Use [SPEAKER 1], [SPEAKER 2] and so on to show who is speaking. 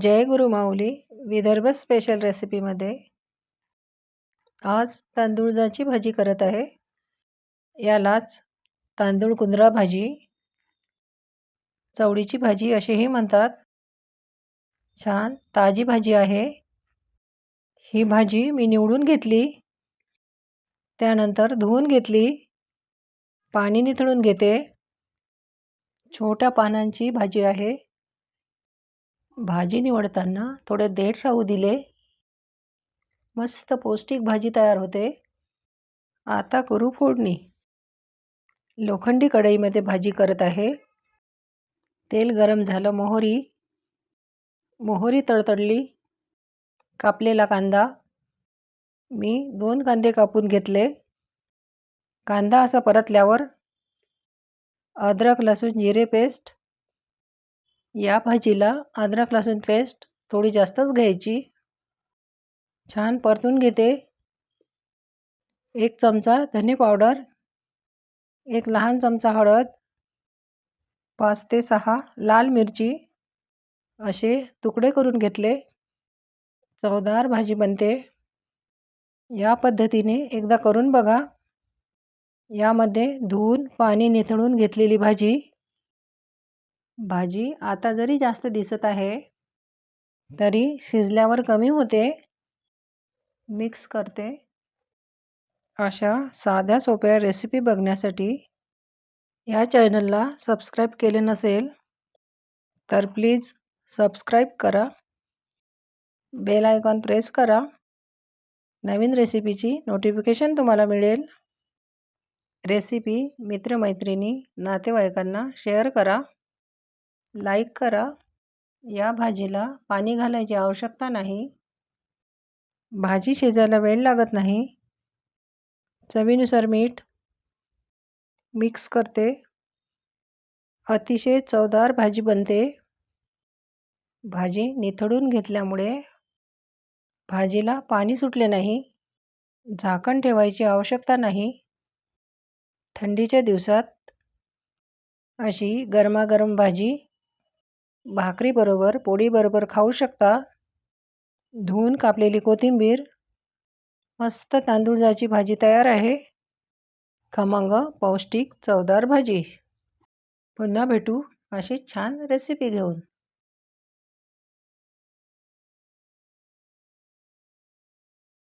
[SPEAKER 1] जय गुरु माऊली Vidarbha special रेसिपीमध्ये आज तांदूळजाची भाजी करत आहे. यालाच तांदूळ कुंदरा भाजी चवळीची भाजी असेही म्हणतात. छान ताजी भाजी आहे. ही भाजी मी निवडून घेतली. त्यानंतर धुवून घेतली. पाणी निथळून घेते. छोट्या पानांची भाजी आहे. भाजी निवडताना थोडे देठ राहू दिले. मस्त पौष्टिक भाजी तयार होते. आता करू फोडणी. लोखंडी कढईमध्ये भाजी करत आहे. तेल गरम झालं मोहरी. मोहरी तडतडली. कापलेला कांदा. मी दोन कांदे कापून घेतले. कांदा असा परतल्यावर अद्रक लसूण जिरे पेस्ट या भाजीला अद्रक लसूण पेस्ट थोडी जास्तच घ्यायची. छान परतून घेते. एक चमचा धने पावडर एक लहान चमचा हळद पाच ते सहा लाल मिरची असे तुकडे करून घेतले. चवदार भाजी बनते. या पद्धतीने एकदा करून बघा. यामध्ये धुवून पाणी निथळून घेतलेली भाजी भाजी आता जरी जास्त दिसत आहे तरी शिजल्यावर कमी होते. मिक्स करते. अशा साध्या सोप्या रेसिपी बघण्यासाठी या चॅनलला सबस्क्राईब केले नसेल तर प्लीज सबस्क्राईब करा. बेल आयकॉन प्रेस करा. नवीन रेसिपीची नोटिफिकेशन तुम्हाला मिळेल. रेसिपी मित्रमैत्रिणी नातेवाईकांना शेअर करा. लाईक करा. या भाजीला पाणी घालायची आवश्यकता नाही. भाजी शिजायला वेळ लागत नाही. चवीनुसार मीठ मिक्स करते. अतिशय चवदार भाजी बनते. भाजी निथळून घेतल्यामुळे भाजीला पाणी सुटले नाही. झाकण ठेवायची आवश्यकता नाही. थंडीच्या दिवसात अशी गरमागरम भाजी भाकरीबरोबर पोळीबरोबर खाऊ शकता. धुवून कापलेली कोथिंबीर. मस्त तांदूळजाची भाजी तयार आहे. खमंग पौष्टिक चवदार भाजी. पुन्हा भेटू अशी छान रेसिपी घेऊन.